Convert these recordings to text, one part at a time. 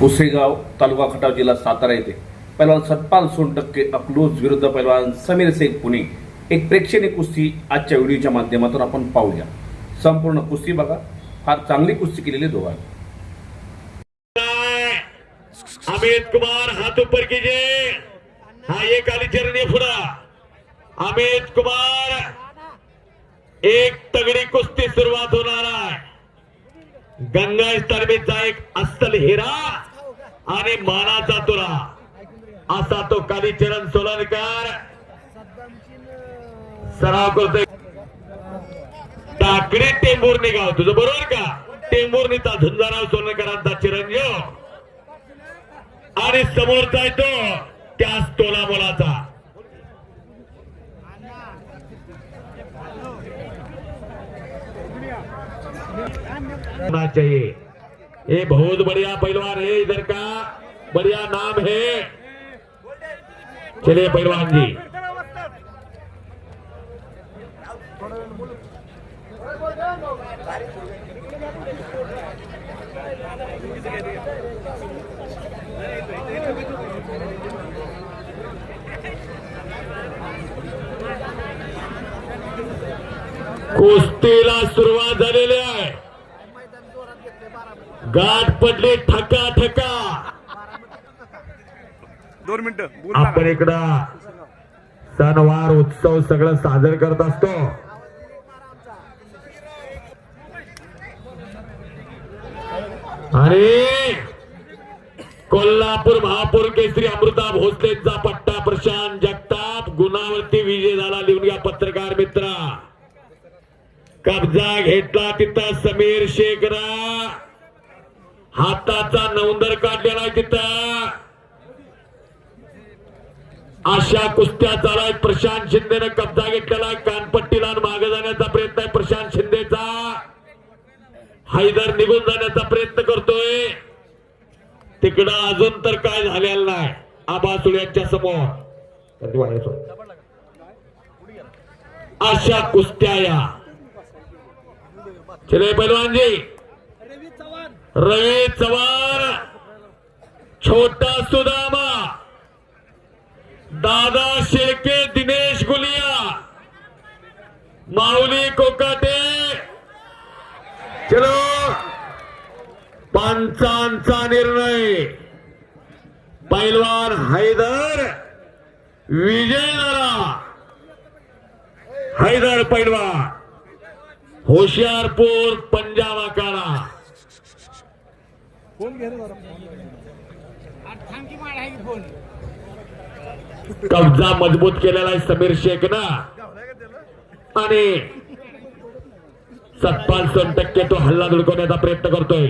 पुसेगाव तालुका खटाव जिल्हा सातारा येथे. पैलवान सतपाल सोनटक्के अकलूज विरुद्ध पैलवान समीर शेख पुणे. एक प्रेक्षणीय कुस्ती आजच्या व्हिडिओच्या माध्यमातून आपण पाहूया. संपूर्ण कुस्ती बघा. फार चांगली कुस्ती केलेली दोघांनी. अमित कुमार हात उपर कीजिए. हा एक काली चरणी फुड़ा अमित कुमार एक तगडी कुस्ती सुरुवात होणार आहे. गंगा तालमीचा एक अस्सल हिरा आणि मानाचा तुरा असा तो कालीचरण सोलनकर. सराव करतोय. टाकडे टेंभुर्णी गाव तुझं बरोबर का? टेंभुर्णीचा झुंजाराव सोलनकरांचा चिरंजीव. आणि समोरचा आहे तो त्याच तोला मोलाचा चाहिए। ये बहुत बढ़िया पहलवान है इधर का। बढ़िया नाम है। चलिए पहलवान जी। कुस्तीला सुरुवात झालेली आहे। गाठ पडली ठका ठका. दोन मिनिटं आपण इकडं सणवार उत्सव सगळं साजर करत असतो. आणि कोल्हापूर महापौर केसरी अमृता भोसलेचा पट्टा प्रशांत जगताप गुणावरती विजय झाला लिहून घ्या पत्रकार मित्रा. कब्जा घेतला तिथं समीर शेखरा. हाताचा नवंदर काढलेला आहे तिथं. अशा कुस्त्या चालाय प्रशांत शिंदेने कब्जा घेतलेला आहे. कानपट्टीला मागे जाण्याचा प्रयत्न आहे प्रशांत शिंदेचा. हैदर निघून जाण्याचा प्रयत्न करतोय. तिकडं अजून तर काय झालेलं नाही. आबासुळ यांच्या समोर. अशा कुस्त्या या. चले पैलवानजी. रवी चव्हाण छोटा सुदामा दादा शेळके दिनेश गुलिया माऊली कोकाटे। चलो पंचांचा निर्णय पैलवान हैदर विजय झाला हैदर पैलवान होशियारपूर पंजाब फोन घे फोन? कब्जा मजबूत केलेला आहे समीर शेख ना. आणि सत्पाल सोन टक्के तो हल्ला धुडकवण्याचा प्रयत्न करतोय.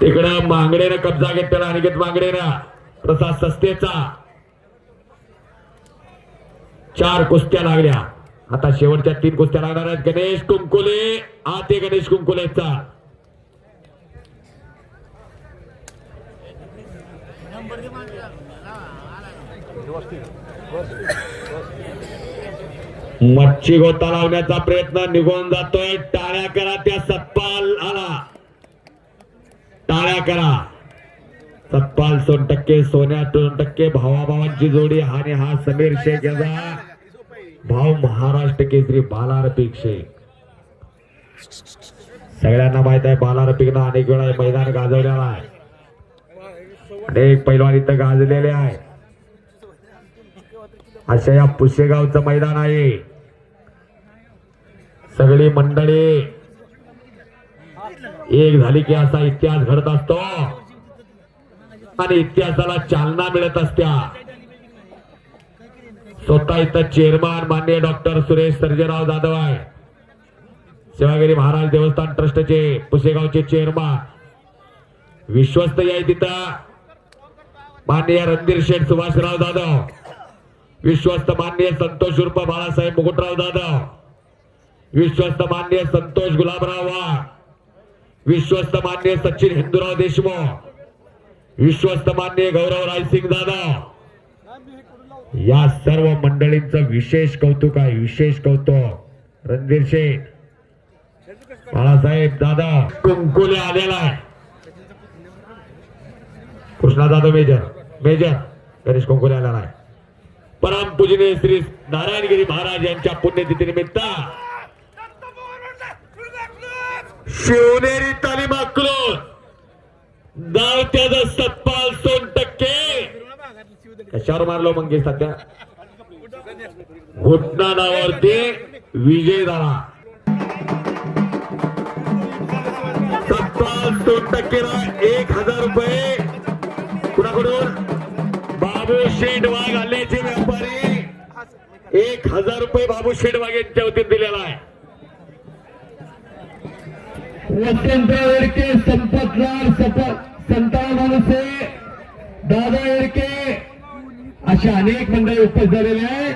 तिकडं मांगडेनं कब्जा घेतलेला अनिकेत मांगडेनं. प्रसाद सस्तेचा. चार कुस्त्या लागल्या. आता शेवटच्या तीन कुस्त्या लागणार आहेत. गणेश कुंकुले हा ते गणेश कुंकुलेचा मच्छी गोता लावण्याचा प्रयत्न निघून जातोय. टाळ्या करा त्या सत्पाल आला. टाळ्या करा. सत्पाल सोन टक्के सोन्या दोन टक्के भावाभावांची जोडी आणि हा समीर शेख याचा. भाव महाराष्ट्र केसरी बालारपेक्षे शेख सगळ्यांना माहीत आहे बालारपिकनं अनेक वेळा मैदान गाजवलेलं आहे. अनेक पैलवान इथं गाजलेले आहे. अशा या पुशेगावचं मैदान आहे. सगळी मंडळी एक झाली की असा इतिहास घडत असतो. आणि इतिहासाला चालना मिळत असत्या. स्वतः इथं चेअरमन मान्य डॉक्टर सुरेश सर्जेराव जाधव आहे. शिवागिरी महाराज देवस्थान ट्रस्टचे पुसेगावचे चेअरमन. विश्वस्त आहे तिथं माननीय रणधीर शेठ सुभाषराव जाधव. विश्वस्त मान्य संतोष उर्फ बाळासाहेब मुकुटराव जाधव. विश्वस्त मान्य संतोष गुलाबराव वाघ. विश्वस्त मान्य सचिन हिंदूराव देशमुख. विश्वस्त मान्य गौरव रायसिंग जाधव. या सर्व मंडळींचं विशेष कौतुक आहे विशेष कौतुक. रणधीर शेठ बाळासाहेब दादा कुंकुले आलेला आहे. कृष्णा दादा मेजर मेजर गणेश कुंकुले आलेला आहे. परम पूजने श्री नारायणगिरी महाराज यांच्या पुण्यतिथी निमित्त शिवनेरी तालीम अकलून धावत्याचा सत्पा कशावर मारलो मंगेश सध्या. घुटना विजय झाला. सत्पाल सोन टक्केला एक हजार रुपये. कुणाकडून? बाबू शेठ वाघ आल्याचे व्यापारी. एक हजार रुपये बाबू शेठ वाघ यांच्या वतीने दिलेला आहे. वसंतराव एडके संपतलाल सप- दादा एडके अशा अनेक मंडळी उपस्थित झालेल्या आहेत.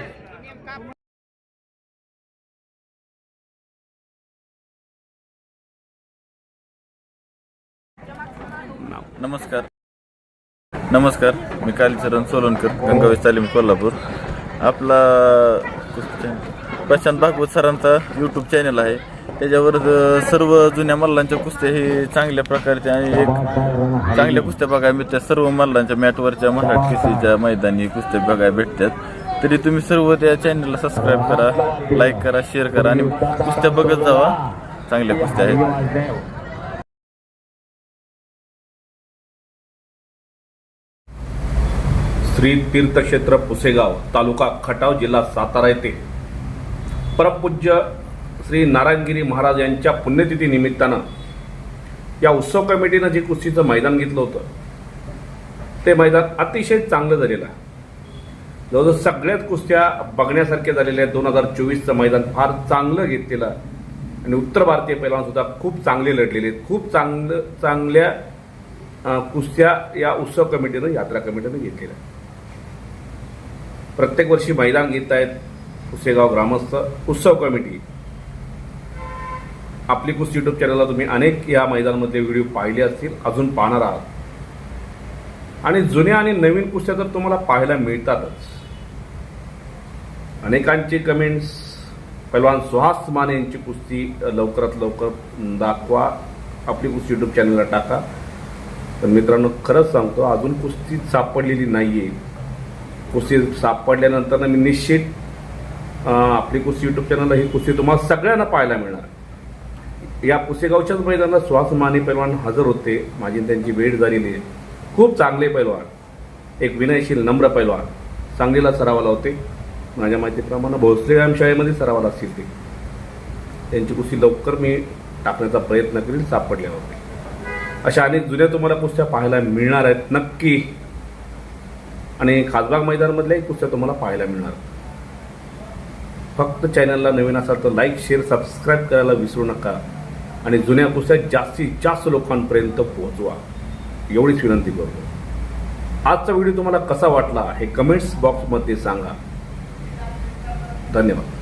नमस्कार. नमस्कार. मी कालीचरण सोलनकर गंगावेश तालीम कोल्हापूर. आपला प्रशांत भागवत सरांचा यूट्यूब चॅनल आहे. त्याच्यावर सर्व जुन्या मल्लांच्या कुस्त्या हे चांगल्या प्रकारच्या आणि एक चांगल्या कुस्त्या बघायला मिळतात सर्व मल्लांच्या मॅटवरच्या मराठ केसीच्या मैदानी कुस्त्या बघायला भेटतात. तरी तुम्ही सर्व त्या चॅनलला सबस्क्राईब करा लाईक करा शेअर करा आणि कुस्त्या बघत जावा. चांगल्या कुस्त्या आहेत. श्री तीर्थक्षेत्र पुसेगाव तालुका खटाव जिल्हा सातारा येथे. परमपूज्य श्री नारायणगिरी महाराज यांच्या पुण्यतिथी निमित्तानं या उत्सव कमिटीनं जे कुस्तीचं मैदान घेतलं होतं ते मैदान अतिशय चांगलं झालेलं आहे. जवळजवळ सगळ्याच कुस्त्या बघण्यासारख्या झालेल्या आहेत. दोन हजार चोवीसचं मैदान फार चांगलं घेतलेलं आणि उत्तर भारतीय पैलवान सुद्धा खूप चांगले लढलेले आहेत. खूप चांगलं चांगल्या कुस्त्या या उत्सव कमिटीनं यात्रा कमिटीनं घेतलेल्या प्रत्येक वर्षी मैदान घेत आहेत कुसेगाव ग्रामस्थ उत्सव कमिटी. आपली कुस्ती युट्यूब चॅनलला तुम्ही अनेक या मैदानामध्ये व्हिडिओ पाहिले असतील अजून पाहणार आहात. आणि जुन्या आणि नवीन कुस्त्या तर तुम्हाला पाहायला मिळतातच. अनेकांची कमेंट्स पैलवान सुहास माने यांची कुस्ती लवकरात लवकर दाखवा. आपली कुस्ती युट्यूब चॅनलला टाका. तर मित्रांनो खरंच सांगतो अजून कुस्ती सापडलेली नाहीये. कुस्ती सापडल्यानंतर मी निश्चित आपली कुस्ती युट्यूब चॅनलला ही कुस्ती तुम्हाला सगळ्यांना पाहायला मिळणार. या पुसेगावच्याच मैदानात सुहास माने पैलवान हजर होते. माझी त्यांची भेट झालेली आहे. खूप चांगले पैलवान. एक विनयशील नम्र पैलवान. सांगलीला सरावाला होते. माझ्या माहितीप्रमाणे भोसले व्यायाम शाळेमध्ये सरावाला असतील ते. त्यांची कुस्ती लवकर मी टाकण्याचा प्रयत्न करील सापडल्या होते अशा अनेक जुन्या तुम्हाला कुस्त्या पाहायला मिळणार आहेत नक्की. आणि खासबाग मैदानमधल्याही कुस्त्या तुम्हाला पाहायला मिळणार फक्त चॅनलला नवीन असाल तर लाईक शेअर सबस्क्राईब करायला विसरू नका. आणि जुन्या पुस्तक जास्तीत जास्त लोकांपर्यंत पोहोचवा. एवढीच विनंती करतो. आजचा व्हिडिओ तुम्हाला कसा वाटला हे कमेंट्स बॉक्समध्ये सांगा. धन्यवाद.